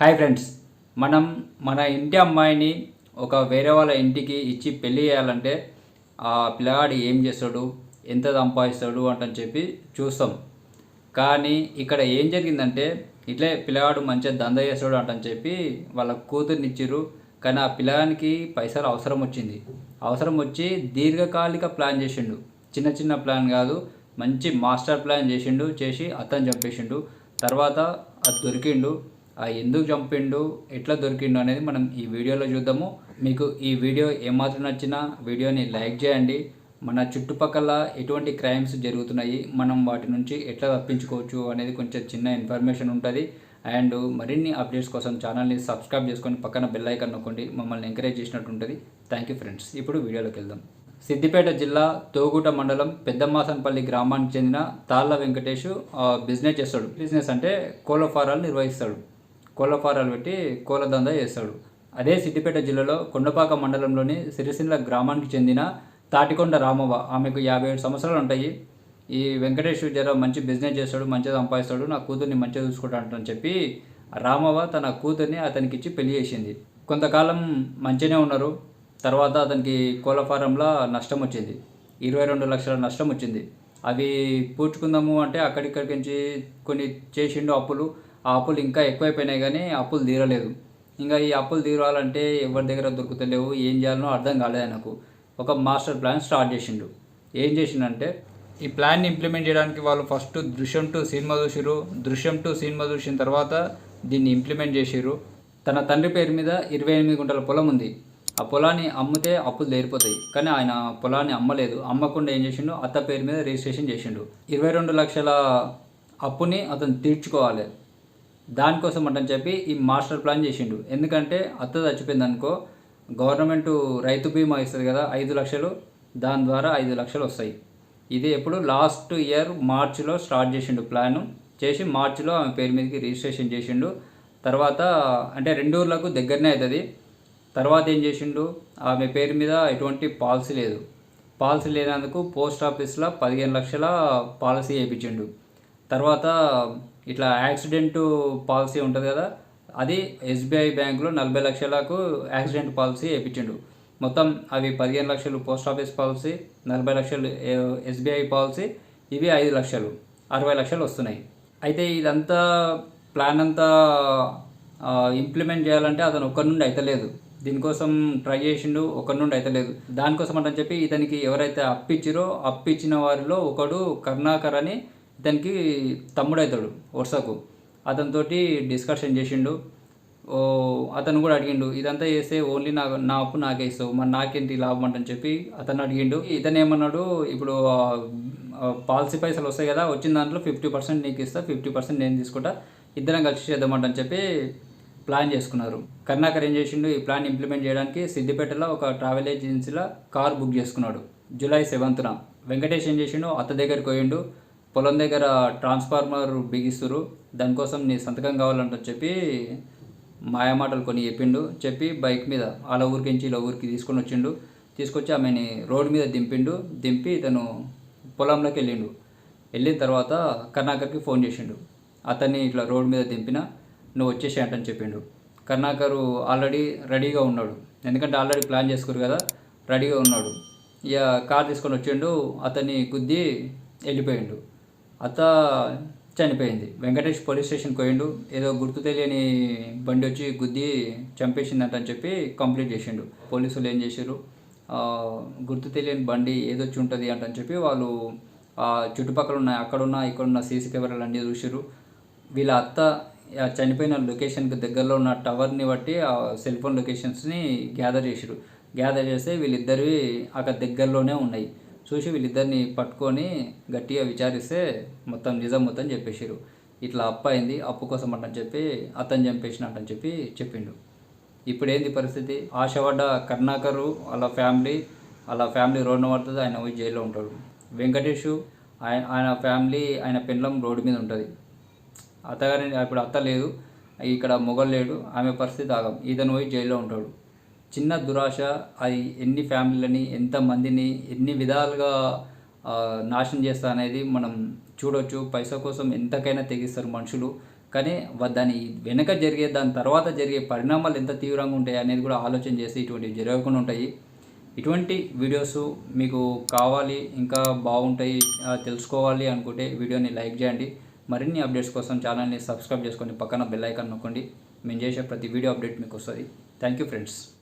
Hi friends మనం మన ఇంటి అమ్మాయిని ఒక వేరే వాళ్ళ ఇంటికి ఇచ్చి పెళ్ళి చేయాలంటే ఆ పిల్లగాడు ఏం చేస్తాడు ఎంత సంపాదిస్తాడు అంటని చెప్పి చూస్తాం. కానీ ఇక్కడ ఏం జరిగిందంటే ఇట్లే పిల్లగాడు మంచిగా దంద చేస్తాడు అంటని చెప్పి వాళ్ళ కూతుర్నిచ్చిర్రు కానీ ఆ పిల్లగానికి పైసలు అవసరం వచ్చింది. అవసరం వచ్చి దీర్ఘకాలిక ప్లాన్ చేసిండు. చిన్న చిన్న ప్లాన్ కాదు మంచి మాస్టర్ ప్లాన్ చేసిండు చేసి అతను చంపేసిండు. తర్వాత అది దొరికిండు. ఎందుకు చంపిండు ఎట్లా దొరికిండు అనేది మనం ఈ వీడియోలో చూద్దాము. మీకు ఈ వీడియో ఏమాత్రం నచ్చినా వీడియోని లైక్ చేయండి. మన చుట్టుపక్కల ఎటువంటి క్రైమ్స్ జరుగుతున్నాయి మనం వాటి నుంచి ఎట్లా తప్పించుకోవచ్చు అనేది కొంచెం చిన్న ఇన్ఫర్మేషన్ ఉంటుంది. అండ్ మరిన్ని అప్డేట్స్ కోసం ఛానల్ని సబ్స్క్రైబ్ చేసుకొని పక్కన బెల్ ఐకాన్ నొక్కండి. మమ్మల్ని ఎంకరేజ్ చేసినట్టు ఉంటుంది. Thank you friends. ఇప్పుడు వీడియోలోకి వెళ్దాం. సిద్దిపేట జిల్లా తోగుట మండలం పెద్దమాసన్పల్లి గ్రామానికి చెందిన తాళ్ళ వెంకటేష్ బిజినెస్ చేస్తాడు. బిజినెస్ అంటే కోళ్ళ ఫారాలు నిర్వహిస్తాడు. కోళ్ళ ఫారాలు పెట్టి కోళ్ళ దందా చేస్తాడు. అదే సిద్దిపేట జిల్లాలో కొండపాక మండలంలోని సిరిసిల్ల గ్రామానికి చెందిన తాటికొండ రామవ్వ ఆమెకు యాభై ఏడు సంవత్సరాలు ఉంటాయి. ఈ వెంకటేశ్వర జర మంచి బిజినెస్ చేస్తాడు మంచిగా సంపాదిస్తాడు నా కూతుర్ని మంచిగా చూసుకుంటాడు అని చెప్పి రామవ్వ తన కూతుర్ని అతనికి ఇచ్చి పెళ్ళి చేసింది. కొంతకాలం మంచిగానే ఉన్నారు. తర్వాత అతనికి కోళ్ళ ఫారంలో నష్టం వచ్చింది. ఇరవై రెండు లక్షల నష్టం వచ్చింది. అవి పూడ్చుకుందాము అంటే అక్కడిక్కడికి నుంచి కొన్ని చేసిండు అప్పులు. ఆ అప్పులు ఇంకా ఎక్కువైపోయినాయి కానీ అప్పులు తీరలేదు. ఇంకా ఈ అప్పులు తీరాలంటే ఎవరి దగ్గర దొరుకుతలేవు ఏం చేయాలనో అర్థం కాలేదు నాకు. ఒక మాస్టర్ ప్లాన్ స్టార్ట్ చేసిండు. ఏం చేసిండంటే ఈ ప్లాన్ని ఇంప్లిమెంట్ చేయడానికి వాళ్ళు ఫస్ట్ దృశ్యం టు సినిమా చూసిరు దృశ్యం టు సినిమా చూసిన తర్వాత దీన్ని ఇంప్లిమెంట్ చేసిరు తన తండ్రి పేరు మీద ఇరవై ఎనిమిది గుంటల పొలం ఉంది. ఆ పొలాన్ని అమ్మితే అప్పులు తేరిపోతాయి. కానీ ఆయన పొలాన్ని అమ్మలేదు. అమ్మకుండా ఏం చేసిండు? అత్త పేరు మీద రిజిస్ట్రేషన్ చేసిండు. ఇరవై రెండు లక్షల అప్పుని అతను తీర్చుకోవాలి. దానికోసం అంటని చెప్పి ఈ మాస్టర్ ప్లాన్ చేసిండు. ఎందుకంటే అత్త చచ్చిపోయింది అనుకో గవర్నమెంట్ రైతు బీమా ఇస్తుంది కదా ఐదు లక్షలు దాని ద్వారా ఐదు లక్షలు వస్తాయి. ఇది ఎప్పుడు లాస్ట్ ఇయర్ మార్చిలో స్టార్ట్ చేసిండు ప్లాన్. చేసి మార్చిలో ఆమె పేరు మీదకి రిజిస్ట్రేషన్ చేసిండు. తర్వాత అంటే రెండు ఊర్లకు దగ్గరనే అవుతుంది తర్వాత ఏం చేసిండు ఆమె పేరు మీద ఎటువంటి పాలసీ లేదు. పాలసీ లేనందుకు పోస్ట్ ఆఫీస్లో పదిహేను లక్షల పాలసీ వేయించిండు తర్వాత ఇట్లా యాక్సిడెంట్ పాలసీ ఉంటుంది కదా అది ఎస్బీఐ బ్యాంకులో నలభై లక్షలకు యాక్సిడెంట్ పాలసీ వేయించిండు మొత్తం అవి పదిహేను లక్షలు పోస్ట్ ఆఫీస్ పాలసీ నలభై లక్షలు ఎస్బీఐ పాలసీ ఇవి ఐదు లక్షలు అరవై లక్షలు వస్తున్నాయి. అయితే ఇదంతా ప్లాన్ అంతా ఇంప్లిమెంట్ చేయాలంటే అతను ఒక్కరి నుండి అయితలేదు దీనికోసం ట్రై చేసిండు ఒకరి నుండి అయితలేదు దానికోసం అంటని చెప్పి ఇతనికి ఎవరైతే అప్పిచ్చిరో అప్పిచ్చిన వారిలో ఒకడు కర్ణాకర్ అని ఇతనికి తమ్ముడు అవుతాడు వరుసకు. అతనితోటి డిస్కషన్ చేసిండు. ఓ అతను కూడా అడిగిండు ఇదంతా చేస్తే ఓన్లీ నా నా అప్పు నాకే ఇస్తావు మరి నాకేంటి లాభం అంటని చెప్పి అతను అడిగిండు. ఇతను ఏమన్నాడు ఇప్పుడు పాలసీ పైసలు వస్తాయి కదా వచ్చిన దాంట్లో ఫిఫ్టీ పర్సెంట్ నీకు ఇస్తా ఫిఫ్టీ పర్సెంట్ నేను తీసుకుంటా ఇద్దరం కలిసి చేద్దామంటని చెప్పి ప్లాన్ చేసుకున్నారు. కర్ణాకర్ ఏం చేసిండు ఈ ప్లాన్ ఇంప్లిమెంట్ చేయడానికి సిద్దిపేటలో ఒక ట్రావెల్ ఏజెన్సీలో కార్ బుక్ చేసుకున్నాడు జూలై సెవెంత్న. వెంకటేష్ ఏం చేసిండు అత్త దగ్గరికి పోయిండు పొలం దగ్గర ట్రాన్స్ఫార్మర్ బిగిస్తురు దానికోసం నీ సంతకం కావాలంట చెప్పి మాయమాటలు కొన్ని చెప్పిండు. చెప్పి బైక్ మీద వాళ్ళ ఊరికి ఇలా ఊరికి తీసుకొని వచ్చిండు. తీసుకొచ్చి ఆమెని రోడ్డు మీద దింపిండు. దింపి తను పొలంలోకి వెళ్ళిండు. వెళ్ళిన తర్వాత కర్ణాకర్కి ఫోన్ చేసిండు. అతన్ని ఇట్లా రోడ్డు మీద దింపిన నువ్వు వచ్చేసి అంటని చెప్పిండు. కర్ణాకరు ఆల్రెడీ రెడీగా ఉన్నాడు. ఎందుకంటే ఆల్రెడీ ప్లాన్ చేసుకురు కదా రెడీగా ఉన్నాడు. ఇక కార్ తీసుకొని వచ్చిండు. అతన్ని గుద్ది వెళ్ళిపోయిండు. అత్త చనిపోయింది. వెంకటేష్ పోలీస్ స్టేషన్కి పోయిండు. ఏదో గుర్తు తెలియని బండి వచ్చి గుద్ది చంపేసిందంట అని చెప్పి కంప్లీట్ చేసిండు. పోలీసులు ఏం చేశారు గుర్తు తెలియని బండి ఏదొచ్చి ఉంటుంది అంటని చెప్పి వాళ్ళు ఆ చుట్టుపక్కల ఉన్న అక్కడున్న ఇక్కడున్న సీసీ కెమెరాలు అన్నీ చూసారు వీళ్ళ అత్త చనిపోయిన లొకేషన్కి దగ్గరలో ఉన్న టవర్ని బట్టి ఆ సెల్ ఫోన్ లొకేషన్స్ని గ్యాదర్ చేసారు గ్యాదర్ చేస్తే వీళ్ళిద్దరివి అక్కడ దగ్గరలోనే ఉన్నాయి. చూసి వీళ్ళిద్దరిని పట్టుకొని గట్టిగా విచారిస్తే మొత్తం నిజం మొత్తం చెప్పేసారు ఇట్లా అప్పు అయింది అప్పు కోసం అంటని చెప్పి అతను చంపేసినట్టని చెప్పి చెప్పిండు. ఇప్పుడు ఏంది పరిస్థితి? ఆశపడ్డ కర్ణాకరు వాళ్ళ ఫ్యామిలీ వాళ్ళ ఫ్యామిలీ రోడ్డు పడుతుంది ఆయన పోయి జైల్లో ఉంటాడు. వెంకటేష్ ఆయన ఆయన ఫ్యామిలీ ఆయన పెండ్లం రోడ్డు మీద ఉంటుంది. అత్తగారి ఇప్పుడు అత్త లేదు ఇక్కడ మొగలు లేడు ఆమె పరిస్థితి ఆగం. ఇతను పోయి జైల్లో ఉంటాడు. చిన్న దురాశ అది ఎన్ని ఫ్యామిలీలని ఎంతమందిని ఎన్ని విధాలుగా నాశనం చేస్తా అనేది మనం చూడొచ్చు. పైసా కోసం ఎంతకైనా తెగిస్తారు మనుషులు. కానీ దాని వెనక జరిగే దాని తర్వాత జరిగే పరిణామాలు ఎంత తీవ్రంగా ఉంటాయి అనేది కూడా ఆలోచన చేసి ఇటువంటివి జరగకుండా ఉంటాయి. ఇటువంటి వీడియోస్ మీకు కావాలి ఇంకా బాగుంటాయి తెలుసుకోవాలి అనుకుంటే వీడియోని లైక్ చేయండి. మరిన్ని అప్డేట్స్ కోసం ఛానల్ని సబ్స్క్రైబ్ చేసుకోండి పక్కన బెల్ ఐకాన్ నొక్కండి. మేము చేసే ప్రతి వీడియో అప్డేట్ మీకు వస్తుంది. Thank you friends.